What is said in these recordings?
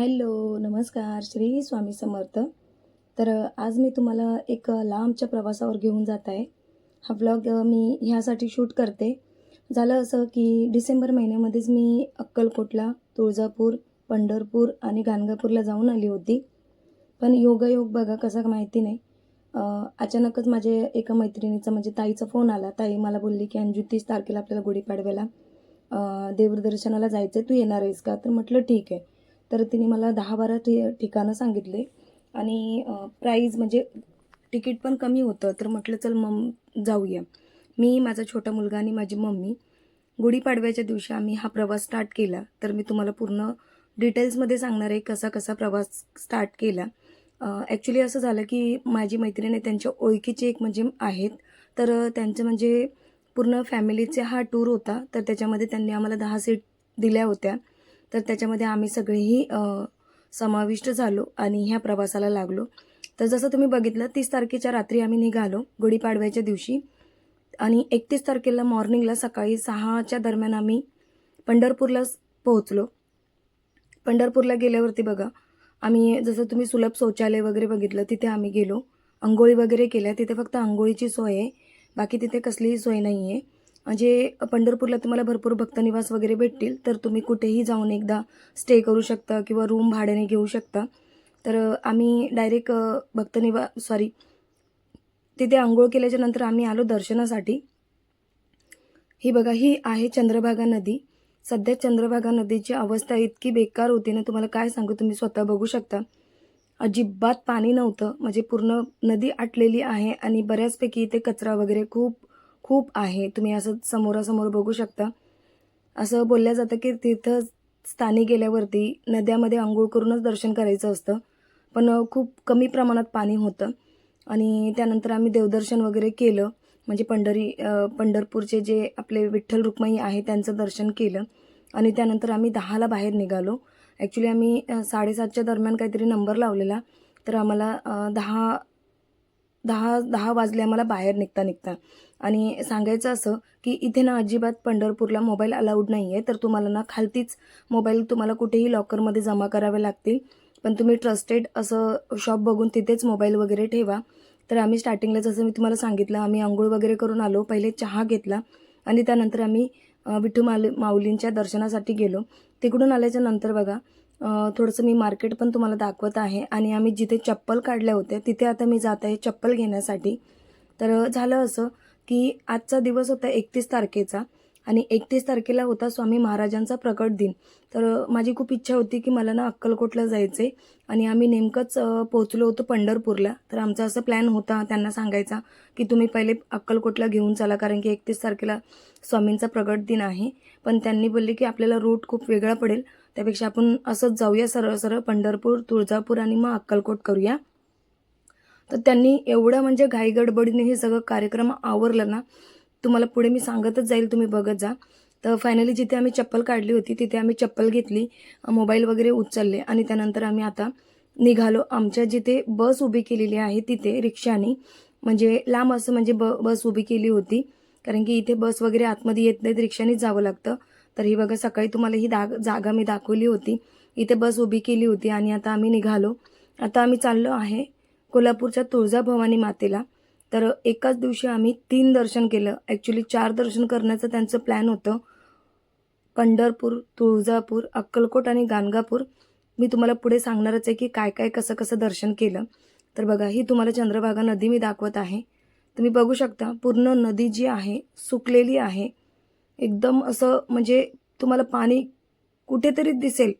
Hello नमस्कार श्री स्वामी समर्थ. तर आज मी तुम्हाला एक लांबच्या प्रवासावर घेऊन जात आहे. हा ब्लॉग मी ह्यासाठी शूट करते. झालं असं की डिसेंबर महिन्यामध्येच मी अक्कलकोटला तुळजापूर पंढरपूर आणि गाणगापूरला जाऊन आली होती. पण योगायोग बघा कसा माहिती नाही. अचानकच माझ्या एका मैत्रिणीचा म्हणजे ताईचा फोन आला. ताई मला बोलली की अंजू तीस तारखेला आपल्याला गुढीपाडव्याला देवदर्शनाला जायचं आहे तू येणार आहेस का? तर म्हटलं ठीक आहे. तर तिने मला दहा बारा ठि ठिकाणं सांगितले. आणि प्राईज म्हणजे तिकीट पण कमी होतं तर म्हटलं चल मग जाऊया. मी माझा छोटा मुलगा आणि माझी मम्मी गुढीपाडव्याच्या दिवशी आम्ही हा प्रवास स्टार्ट केला. तर मी तुम्हाला पूर्ण डिटेल्समध्ये सांगणार आहे कसा कसा प्रवास स्टार्ट केला. ॲक्च्युली असं झालं की माझी मैत्रिणी आहे त्यांच्या ओळखीचे एक म्हणजे आहेत. तर त्यांचं म्हणजे पूर्ण फॅमिलीचे हा टूर होता. तर त्याच्यामध्ये त्यांनी आम्हाला दहा सीट दिल्या होत्या. तर त्याच्यामध्ये आम्ही सगळेही समाविष्ट झालो आणि ह्या प्रवासाला लागलो. तर जसं तुम्ही बघितलं तीस तारखेच्या रात्री आम्ही निघालो गुढीपाडव्याच्या दिवशी. आणि एकतीस तारखेला मॉर्निंगला सकाळी सहाच्या दरम्यान आम्ही पंढरपूरला पोहोचलो. पंढरपूरला गेल्यावरती बघा आम्ही जसं तुम्ही सुलभ शौचालय वगैरे बघितलं तिथे आम्ही गेलो. आंघोळी वगैरे केल्या तिथे फक्त आंघोळीची सोय आहे. बाकी तिथे कसलीही सोय नाही आहे म्हणजे पंढरपूरला तुम्हाला भरपूर भक्तनिवास वगैरे भेटतील तर तुम्ही कुठेही जाऊन एकदा स्टे करू शकता किंवा रूम भाड्याने घेऊ शकता. तर आम्ही डायरेक्ट भक्तनिवा सॉरी तिथे आंघोळ केल्याच्यानंतर आम्ही आलो दर्शनासाठी. ही बघा ही आहे चंद्रभागा नदी. सध्या चंद्रभागा नदीची अवस्था इतकी बेकार होती ना तुम्हाला काय सांगू तुम्ही स्वतः बघू शकता. अजिबात पाणी नव्हतं म्हणजे पूर्ण नदी आटलेली आहे आणि बऱ्याचपैकी इथे कचरा वगैरे खूप खूप आहे. तुम्ही असं समोरासमोर बघू शकता. असं बोललं जातं की तिथं स्थानी गेल्यावरती नद्यामध्ये आंघोळ करूनच दर्शन करायचं असतं. पण खूप कमी प्रमाणात पाणी होतं. आणि त्यानंतर आम्ही देवदर्शन वगैरे केलं. म्हणजे पंढरी पंढरपूरचे जे आपले विठ्ठल रुक्माई आहे त्यांचं दर्शन केलं. आणि त्यानंतर आम्ही दहाला बाहेर निघालो. ॲक्च्युली आम्ही साडेसातच्या दरम्यान काहीतरी नंबर लावलेला. तर आम्हाला दहा दहा दहा वाजले आम्हाला बाहेर निघता निघता. आणि सांगायचं असं की इथे ना अजिबात पंढरपूरला मोबाईल अलाउड नाही आहे तर तुम्हाला ना खालतीच मोबाईल तुम्हाला कुठेही लॉकरमध्ये जमा करावे लागतील. पण तुम्ही ट्रस्टेड असं शॉप बघून तिथेच मोबाईल वगैरे ठेवा. तर आम्ही स्टार्टिंगला जसं मी तुम्हाला सांगितलं आम्ही आंघोळ वगैरे करून आलो. पहिले चहा घेतला आणि त्यानंतर आम्ही विठू माल माऊलींच्या दर्शनासाठी गेलो. तिकडून आल्याच्यानंतर बघा थोडंसं मी मार्केट पण तुम्हाला दाखवत आहे आणि आम्ही जिथे चप्पल काढल्या होत्या तिथे आता मी जात आहे चप्पल घेण्यासाठी. तर झालं असं. की आजचा दिवस होता एकतीस तारखेचा आणि एकतीस तारखेला होता स्वामी महाराजांचा प्रकट दिन. तर माझी खूप इच्छा होती की मला ना अक्कलकोटला जायचं आहे आणि आम्ही नेमकंच पोहोचलो होतो पंढरपूरला. तर आमचा असं प्लॅन होता त्यांना सांगायचा की तुम्ही पहिले अक्कलकोटला घेऊन चला कारण की एकतीस तारखेला स्वामींचा प्रगट दिन आहे. पण त्यांनी बोलले की आपल्याला रूट खूप वेगळा पडेल. त्यापेक्षा आपण असंच जाऊया सरळ सरळ पंढरपूर तुळजापूर आणि मग अक्कलकोट करूया. तर त्यांनी एवढं म्हणजे घाईगडबडीने हे सगळं कार्यक्रम आवरलं ना तुम्हाला पुढे मी सांगतच जाईल तुम्ही बघत जा. तर फायनली जिथे आम्ही चप्पल काढली होती तिथे आम्ही चप्पल घेतली मोबाईल वगैरे उचलले आणि त्यानंतर आम्ही आता निघालो. आमच्या जिथे बस उभी केलेली आहे तिथे रिक्षाने म्हणजे लांब असं म्हणजे ब बस उभी केली होती. कारण की इथे बस वगैरे आतमध्ये येत नाहीत रिक्षानेच जावं लागतं. तर ही बघा सकाळी तुम्हाला ही दाग जागा मी दाखवली होती. इथे बस उभी केली होती आणि आता आम्ही निघालो. आता आम्ही चाललो आहे कोल्हापूरच्या तुळजाभवानी मातेला. तर एकाच दिवशी आम्ही तीन दर्शन केलं. ॲक्च्युली चार दर्शन करण्याचं त्यांचं प्लॅन होतं. पंढरपूर तुळजापूर अक्कलकोट आणि गाणगापूर. मी तुम्हाला पुढे सांगणारच आहे की काय काय कसं कसं दर्शन केलं. तर बघा ही तुम्हाला चंद्रभागा नदी मी दाखवत आहे. तुम्ही बघू शकता पूर्ण नदी जी आहे सुकलेली आहे. एकदम असं म्हणजे तुम्हाला पाणी कुठेतरी दिसेल.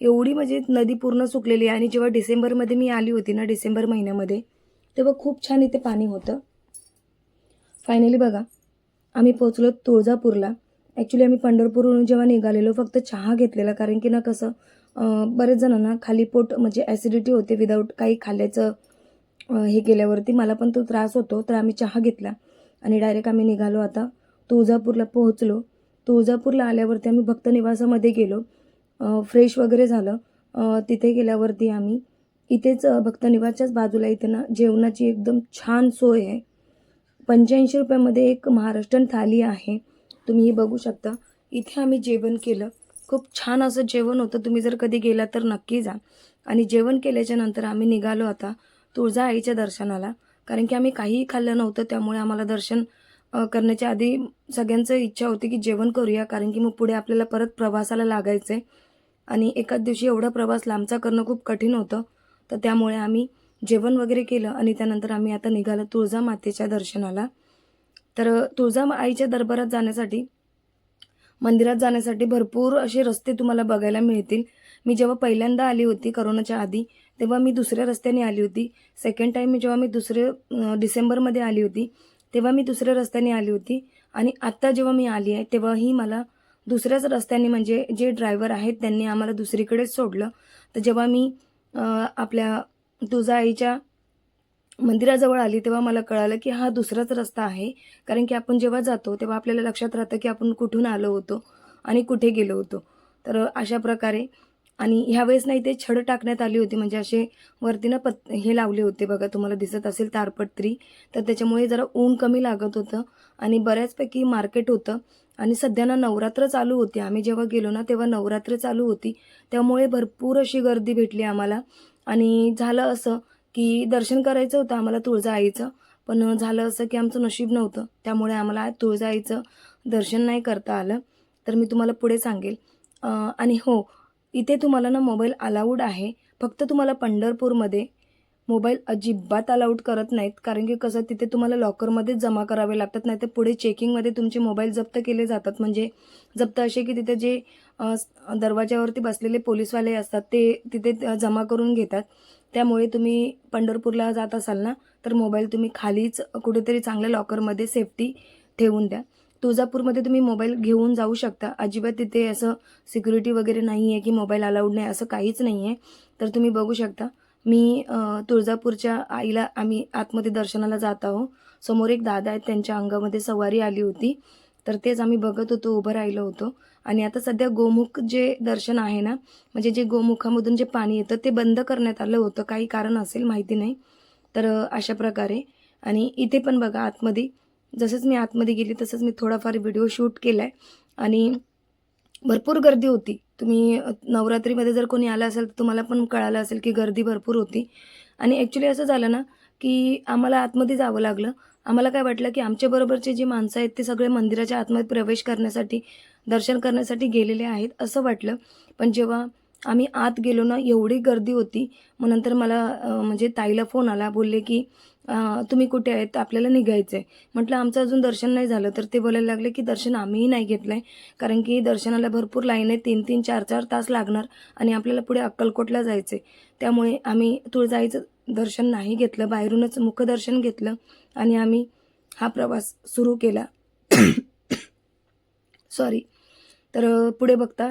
एवढी म्हणजे नदी पूर्ण सुकलेली आहे. आणि जेव्हा डिसेंबरमध्ये मी आली होती ना डिसेंबर महिन्यामध्ये तेव्हा खूप छान इथे पाणी होतं. फायनली बघा आम्ही पोचलो तुळजापूरला. ॲक्च्युली आम्ही पंढरपूरहून जेव्हा निघालेलो फक्त चहा घेतलेला. कारण की ना कसं बरेच जणांना खाली पोट म्हणजे ॲसिडिटी होते विदाऊट काही खाल्याचं हे केल्यावरती. मला पण तो त्रास होतो तर आम्ही चहा घेतला. आणि डायरेक्ट आम्ही निघालो आता तुळजापूरला पोहोचलो. तुळजापूरला आल्यावरती आम्ही भक्त निवासामध्ये गेलो. फ्रेश वगैरे झालं तिथे गेल्यावरती आम्ही इथेच भक्तनिवासच्याच बाजूला इथे ना जेवणाची एकदम छान सोय आहे. पंच्याऐंशी रुपयामध्ये एक महाराष्ट्रन थाली आहे. तुम्ही ही बघू शकता. इथे आम्ही जेवण केलं. खूप छान असं जेवण होतं. तुम्ही जर कधी गेला तर नक्की जा. आणि जेवण केल्याच्यानंतर आम्ही निघालो आता तुळजा आईच्या दर्शनाला. कारण की आम्ही काहीही खाल्लं नव्हतं. त्यामुळे आम्हाला दर्शन करण्याच्या आधी सगळ्यांचं इच्छा होती की जेवण करूया. कारण की मग पुढे आपल्याला परत प्रवासाला लागायचं आहे आणि एकाच दिवशी एवढा प्रवास लांबचा करणं खूप कठीण होतं. तर त्यामुळे आम्ही जेवण वगैरे केलं आणि त्यानंतर आम्ही आता निघालो तुळजा मातेच्या दर्शनाला. तर तुळजा आईच्या दरबारात जाण्यासाठी मंदिरात जाण्यासाठी भरपूर असे रस्ते तुम्हाला बघायला मिळतील. मी जेव्हा पहिल्यांदा आली होती करोनाच्या आधी तेव्हा मी दुसऱ्या रस्त्याने आली होती. सेकंड टाईम मी जेव्हा मी दुसरे डिसेंबरमध्ये आली होती तेव्हा मी दुसऱ्या रस्त्याने आली होती. आणि आत्ता जेव्हा मी आली आहे तेव्हाही मला दुसऱ्याच रस्त्याने म्हणजे जे ड्रायव्हर आहेत त्यांनी आम्हाला दुसरीकडेच सोडलं तर जेव्हा मी आपल्या तुझाईच्या मंदिराजवळ आली तेव्हा मला कळालं की हा दुसराच रस्ता आहे. कारण की आपण जेव्हा जातो तेव्हा आपल्याला लक्षात राहतं की आपण कुठून आलो होतो आणि कुठे गेलो होतो. तर अशा प्रकारे आणि ह्यावेळेस नाही ते छड टाकण्यात आली होती. म्हणजे असे वरतीनं पत हे लावले होते बघा तुम्हाला दिसत असेल तारपत्री. तर त्याच्यामुळे जरा ऊन कमी लागत होतं आणि बऱ्याचपैकी मार्केट होतं. आणि सध्या ना नवरात्र चालू होती. आम्ही जेव्हा गेलो ना तेव्हा नवरात्र चालू होती. त्यामुळे भरपूर अशी गर्दी भेटली आम्हाला. आणि झालं असं की दर्शन करायचं होतं आम्हाला तुळजा आईचं पण झालं असं की आमचं नशीब नव्हतं. त्यामुळे आम्हाला तुळजा आईचं दर्शन नाही करता आलं. तर मी तुम्हाला पुढे सांगेल. आणि हो इथे तुम्हाला ना मोबाईल अलाउड आहे. फक्त तुम्हाला पंढरपूरमध्ये मोबाईल अजिबात अलाउड करत नाहीत. कारण की कसं तिथे तुम्हाला लॉकरमध्येच जमा करावे लागतात नाही तर पुढे चेकिंगमध्ये तुमचे मोबाईल जप्त केले जातात. म्हणजे जप्त असे की तिथे जे दरवाज्यावरती दरवाजावरती बसलेले पोलीसवाले असतात ते तिथे जमा करून घेतात. त्यामुळे तुम्ही पंढरपूरला जात असाल ना तर मोबाईल तुम्ही खालीच कुठेतरी चांगल्या लॉकरमध्ये सेफ्टी ठेवून द्या. तुळजापूरमध्ये तुम्ही मोबाईल घेऊन जाऊ शकता. अजिबात तिथे असं सिक्युरिटी वगैरे नाही आहे की मोबाईल अलाउड नाही असं काहीच नाही आहे तर तुम्ही बघू शकता. मी तुळजापूरच्या आईला आम्ही आतमध्ये दर्शनाला जात आहोत. समोर एक दादा आहेत त्यांच्या अंगामध्ये सवारी आली होती. तर तेच आम्ही बघत होतो उभं राहिलो होतो. आणि आता सध्या गोमुख जे दर्शन आहे ना म्हणजे जे गोमुखामधून जे पाणी येतं ते बंद करण्यात आलं होतं. काही कारण असेल माहिती नाही. तर अशा प्रकारे. आणि इथे पण बघा आतमध्ये. जसंच मी आतमध्ये गेली तसंच मी थोडाफार व्हिडिओ शूट केला आहे आणि भरपूर गर्दी होती. तुम्ही नवरात्रीमध्ये जर कोणी आलं असेल तर तुम्हाला पण कळालं असेल की गर्दी भरपूर होती. आणि ॲक्च्युली असं झालं ना की आम्हाला आतमध्ये जावं लागलं. आम्हाला काय वाटलं की आमच्याबरोबरचे जे माणसं आहेत ते सगळे मंदिराच्या आतमध्ये प्रवेश करण्यासाठी दर्शन करण्यासाठी गेलेले आहेत असं वाटलं. पण जेव्हा आम्ही आत गेलो ना एवढी गर्दी होती. मग नंतर मला म्हणजे ताईला फोन आला बोलले की तुम्ही कुठे आहेत? आपल्याला निघायचं आहे म्हटलं आमचं अजून दर्शन नाही झालं तर ते बोलायला लागले की दर्शन आम्हीही नाही घेतलं आहे कारण की दर्शनाला भरपूर लाईन आहे तीन तीन चार चार तास लागणार आणि आपल्याला पुढे अक्कलकोटला जायचं आहे त्यामुळे आम्ही तुळजाईचं दर्शन नाही घेतलं बाहेरूनच मुखदर्शन घेतलं आणि आम्ही हा प्रवास सुरू केला. सॉरी तर पुढे बघता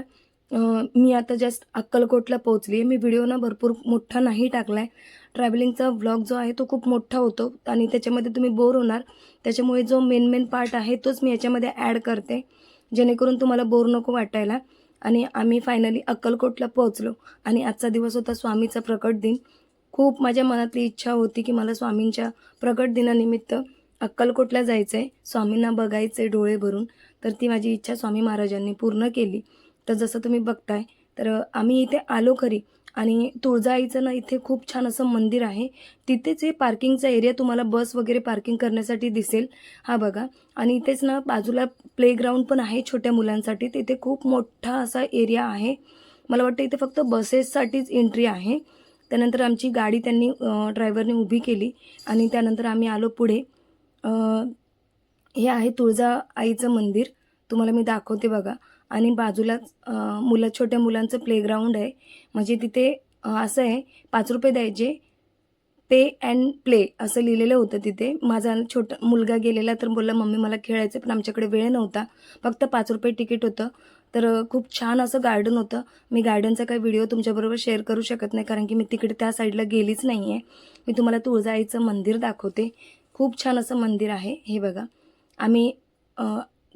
मी आता जस्ट अक्कलकोटला पोहोचली आहे मी व्हिडिओ ना भरपूर मोठा नाही टाकला आहे ट्रॅव्हलिंगचा व्लॉग जो आहे तो खूप मोठा होतो आणि त्याच्यामध्ये तुम्ही बोर होणार. त्याच्यामुळे जो मेन मेन पार्ट आहे तोच मी याच्यामध्ये ॲड करते. जेणेकरून तुम्हाला बोर नको वाटायला. आणि आम्ही फायनली अक्कलकोटला पोहोचलो. आणि आजचा दिवस होता स्वामीचा प्रकट दिन. खूप माझ्या मनातली इच्छा होती की मला स्वामींच्या प्रकट दिनानिमित्त अक्कलकोटला जायचं आहे स्वामींना बघायचं आहे डोळे भरून. तर ती माझी इच्छा स्वामी महाराजांनी पूर्ण केली. तर जसं तुम्ही बघताय तर आम्ही इथे आलो खरी आणि तुळजाईचं ना इथे खूप छान असं मंदिर आहे. तिथेच हे पार्किंगचा एरिया तुम्हाला बस वगैरे पार्किंग करण्यासाठी दिसेल. हा बघा. आणि इथेच ना बाजूला प्लेग्राऊंड पण आहे छोट्या मुलांसाठी. तिथे खूप मोठा असा एरिया आहे. मला वाटतं इथे फक्त बसेससाठीच एंट्री आहे. त्यानंतर आमची गाडी त्यांनी ड्रायव्हरने उभी केली आणि त्यानंतर आम्ही आलो पुढे. हे आहे तुळजा आईचं मंदिर. तुम्हाला मी दाखवते बघा. आणि बाजूलाच मुलं छोट्या मुलांचं प्लेग्राऊंड आहे. म्हणजे तिथे असं आहे पाच रुपये द्यायचे. पे अँड प्ले असं लिहिलेलं होतं तिथे. माझा छोटा मुलगा गेलेला तर बोलला मम्मी मला खेळायचं पण आमच्याकडे वेळ नव्हता. फक्त पाच रुपये तिकीट होतं. तर खूप छान असं गार्डन होतं. मी गार्डनचा काही व्हिडिओ तुमच्याबरोबर शेअर करू शकत नाही कारण की मी तिकडे त्या साईडला गेलीच नाही आहे मी तुम्हाला तुळजाईचं मंदिर दाखवते. खूप छान असं मंदिर आहे हे बघा. आम्ही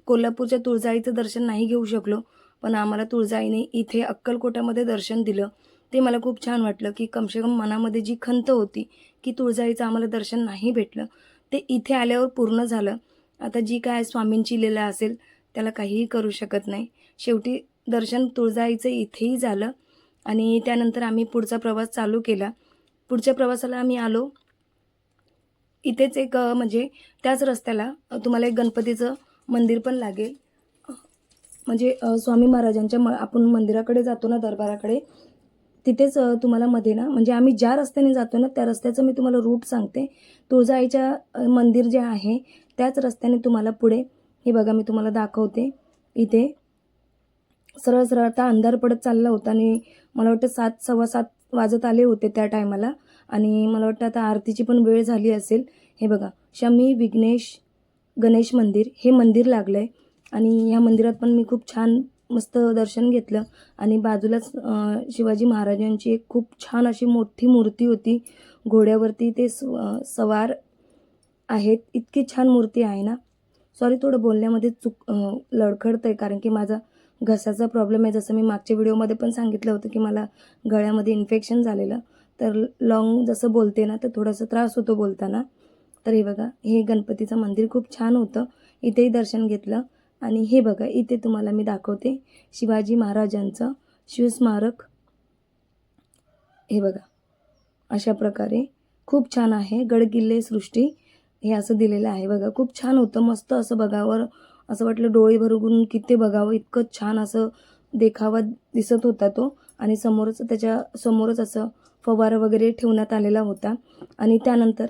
कोल्हापूरच्या तुळजाईचं दर्शन नाही घेऊ शकलो पण आम्हाला तुळजाईने इथे अक्कलकोटामध्ये दर्शन दिलं. ते मला खूप छान वाटलं की कमसे कम मनामध्ये जी खंत होती की तुळजाईचं आम्हाला दर्शन नाही भेटलं ते इथे आल्यावर पूर्ण झालं. आता जी काय स्वामींची लीला असेल त्याला काहीही करू शकत नाही. शेवटी दर्शन तुळजाईचं इथेही झालं आणि त्यानंतर आम्ही पुढचा प्रवास चालू केला. पुढच्या प्रवासाला आम्ही आलो. इथेच एक म्हणजे त्याच रस्त्याला तुम्हाला एक गणपतीचं मंदिर पण लागेल. म्हणजे स्वामी महाराजांच्या म आपण मंदिराकडे जातो ना दरबाराकडे तिथेच तुम्हाला मध्ये ना म्हणजे आम्ही ज्या रस्त्याने जातो ना त्या रस्त्याचं मी तुम्हाला रूट सांगते. तुळजाईच्या मंदिर जे आहे त्याच रस्त्याने तुम्हाला पुढे हे बघा मी तुम्हाला दाखवते. इथे सरळ सरळ आता अंधार पडत चालला होता आणि मला वाटतं सात सव्वा सात वाजत आले होते त्या टायमाला आणि मला वाटतं आता आरतीची पण वेळ झाली असेल. हे बघा शमी विघ्नेश गणेश मंदिर हे मंदिर लागलं आहे आणि ह्या मंदिरात पण मी खूप छान मस्त दर्शन घेतलं. आणि बाजूलाच शिवाजी महाराजांची एक खूप छान अशी मोठी मूर्ती होती. घोड्यावरती ते सवार आहेत. इतकी छान मूर्ती आहे ना. सॉरी थोडं बोलण्यामध्ये चुक लडखडतं आहे कारण की माझा घसाचा प्रॉब्लेम आहे. जसं मी मागच्या व्हिडिओमध्ये पण सांगितलं होतं की मला गळ्यामध्ये इन्फेक्शन झालेलं. तर लॉंग जसं बोलते ना तर थोडासा त्रास होतो बोलताना. तर हे बघा हे गणपतीचं मंदिर खूप छान होतं. इथेही दर्शन घेतलं. आणि हे बघा इथे तुम्हाला मी दाखवते शिवाजी महाराजांचं शिवस्मारक. हे बघा अशा प्रकारे खूप छान आहे. गडकिल्ले सृष्टी हे असं दिलेलं आहे बघा. खूप छान होतं मस्त असं बघावर असं वाटलं डोळे भरून किती बघावं. इतकं छान असं देखावा दिसत होता तो. आणि समोरच त्याच्या समोरच असं फवारा वगैरे ठेवण्यात आलेला होता. आणि त्यानंतर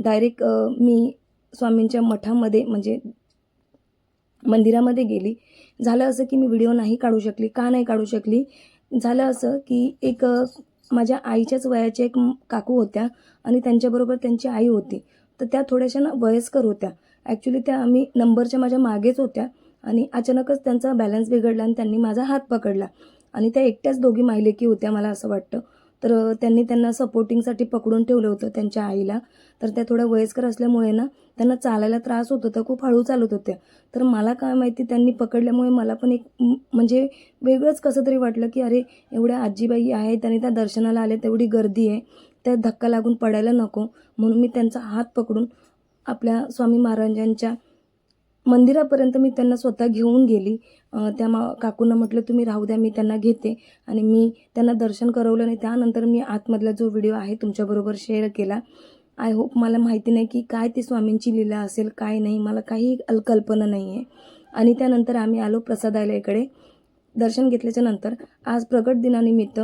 डायरेक्ट मी स्वामींच्या मठामध्ये म्हणजे मंदिरामध्ये गेली. झालं असं की मी व्हिडिओ नाही काढू शकली का नाही काढू शकली? झालं असं की एक माझ्या आईच्याच वयाच्या एक काकू होत्या आणि त्यांच्याबरोबर त्यांची आई होती. तर त्या थोड्याशा ना वयस्कर होत्या. ॲक्च्युली त्या आम्ही नंबरच्या माझ्या मागेच होत्या आणि अचानकच त्यांचा बॅलन्स बिघडला आणि त्यांनी माझा हात पकडला. आणि त्या एकट्याच दोघी माहिलेकी होत्या मला असं वाटतं. तर त्यांनी त्यांना सपोर्टिंगसाठी पकडून ठेवलं होतं त्यांच्या आईला. तर त्या थोड्या वयस्कर असल्यामुळे ना त्यांना चालायला त्रास होत होता खूप हळू चालत होत्या. तर मला काय माहिती त्यांनी पकडल्यामुळे मला पण एक म्हणजे वेगळंच कसं तरी वाटलं की अरे एवढ्या आजीबाई आहेत आणि त्या दर्शनाला आल्या तेवढी गर्दी आहे त्या धक्का लागून पडायला नको. म्हणून मी त्यांचा हात पकडून आपल्या स्वामी महाराजांच्या मंदिरापर्यंत मी त्यांना स्वतः घेऊन गेली. त्या मा काकूंना म्हटलं तुम्ही राहू द्या मी त्यांना घेते. आणि मी त्यांना दर्शन करवलं आणि त्यानंतर मी आतमधला जो व्हिडिओ आहे तुमच्याबरोबर शेअर केला. आय होप मला माहिती नाही की काय ती स्वामींची लीला असेल काय नाही मला काही अल- कल्पना नाही आहे आणि त्यानंतर आम्ही आलो प्रसादालयाकडे. दर्शन घेतल्याच्या नंतर आज प्रगट दिनानिमित्त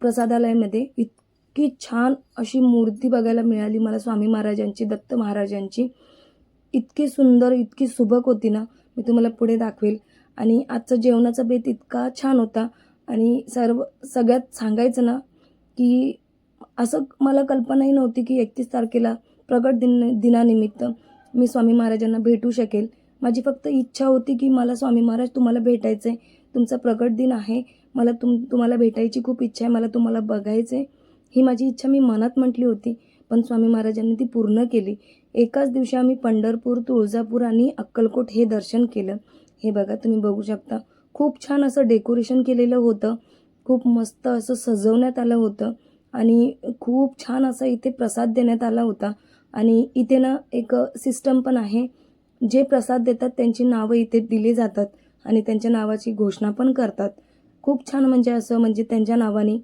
प्रसादालयामध्ये इतकी छान अशी मूर्ती बघायला मिळाली मला स्वामी महाराजांची दत्त महाराजांची. इतकी सुंदर इतकी सुबक होती ना मी तुम्हाला पुढे दाखवेल. आणि आजचा जेवणाचा बेत इतका छान होता. आणि सर्व सगळ्यात सांगायचं ना की असं मला कल्पनाही नव्हती की एकतीस तारखेला प्रगट दिन दिनानिमित्त मी स्वामी महाराजांना भेटू शकेल. माझी फक्त इच्छा होती की मला स्वामी महाराज तुम्हाला भेटायचं आहे तुमचा प्रगट दिन आहे. मला तुम तुम्हाला भेटायची खूप इच्छा आहे. मला तुम्हाला बघायचं आहे ही माझी इच्छा मी मनात म्हटली होती. पण स्वामी महाराजांनी ती पूर्ण केली. एकाच दिवशी आम्ही पंढरपूर तुळजापूर आणि अक्कलकोट हे दर्शन केलं. हे बघा तुम्ही बघू शकता. खूप छान असं डेकोरेशन केलेलं होतं. खूप मस्त असं सजवण्यात आलं होतं. आणि खूप छान असा इथे प्रसाद देण्यात आला होता. आणि इथे ना एक सिस्टम पण आहे. जे प्रसाद देतात त्यांची नावं इथे दिली जातात आणि त्यांच्या नावाची घोषणा पण करतात. खूप छान म्हणजे असं म्हणजे त्यांच्या नावाने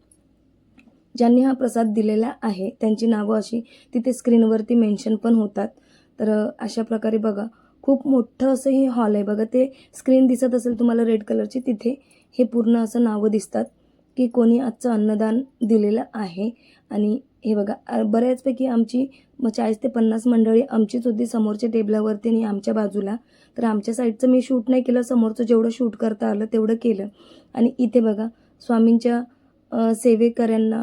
ज्यांनी हा प्रसाद दिलेला आहे त्यांची नावं अशी तिथे स्क्रीनवरती मेन्शन पण होतात. तर अशा प्रकारे बघा खूप मोठं असं हे हॉल आहे. बघा ते स्क्रीन दिसत असेल तुम्हाला रेड कलरची तिथे हे पूर्ण असं नावं दिसतात की कोणी आजचं अन्नदान दिलेलं आहे. आणि हे बघा बऱ्याचपैकी आमची मग चाळीस ते पन्नास मंडळी आमचीच होती समोरच्या टेबलावरती आणि आमच्या बाजूला. तर आमच्या साईडचं मी शूट नाही केलं समोरचं जेवढं शूट करता आलं तेवढं केलं. आणि इथे बघा स्वामींच्या सेवेकऱ्यांना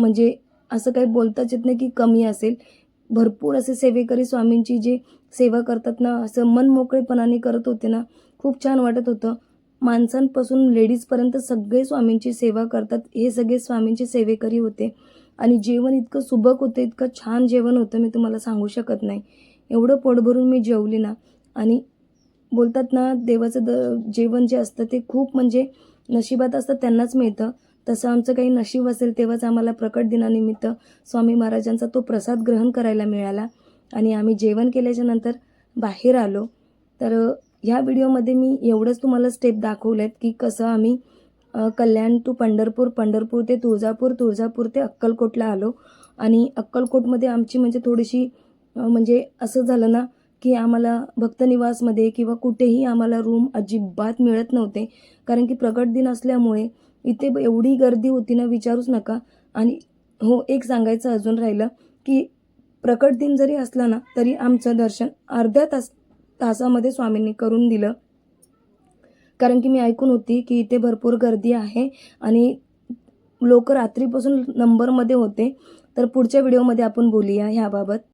म्हणजे असं काही बोलताच येत नाही की कमी असेल. भरपूर असे सेवेकरी स्वामींची जे सेवा करतात ना असं मन मोकळेपणाने करत होते ना खूप छान वाटत होतं. माणसांपासून लेडीजपर्यंत सगळे स्वामींची सेवा करतात हे सगळे स्वामींचे सेवेकरी होते. आणि जेवण इतकं सुबक होतं इतकं छान जेवण होतं मी तुम्हाला सांगू शकत नाही. एवढं पोट भरून मी जेवली ना. आणि बोलतात ना देवाचं द जेवण जे असतं ते खूप म्हणजे नशिबात असतं त्यांनाच मिळतं. तसं आमचं काही नशीब असेल तेव्हाच आम्हाला प्रकट दिनानिमित्त स्वामी महाराजांचा तो प्रसाद ग्रहण करायला मिळाला. आणि आम्ही जेवण केल्याच्यानंतर बाहेर आलो. तर ह्या व्हिडिओमध्ये मी एवढंच तुम्हाला स्टेप दाखवलेत की कसं आम्ही कल्याण टू पंढरपूर पंढरपूर ते तुळजापूर तुळजापूर ते अक्कलकोटला आलो. आणि अक्कलकोटमध्ये आमची म्हणजे थोडीशी म्हणजे असं झालं ना की आम्हाला भक्तनिवासमध्ये किंवा कुठेही आम्हाला रूम अजिबात मिळत नव्हते. कारण की प्रकट दिन असल्यामुळे इथे ब- एवढी गर्दी होती ना विचारूच नका. आणि हो एक सांगायचं अजून राहिलं की प्रकट दिन जरी असला ना तरी आमचं दर्शन अर्ध्या तास तासामध्ये स्वामींनी करून दिलं. कारण की मी ऐकून होती की इथे भरपूर गर्दी आहे आणि लोक रात्रीपासून नंबरमध्ये होते. तर पुढच्या व्हिडिओमध्ये आपण बोलूया ह्याबाबत.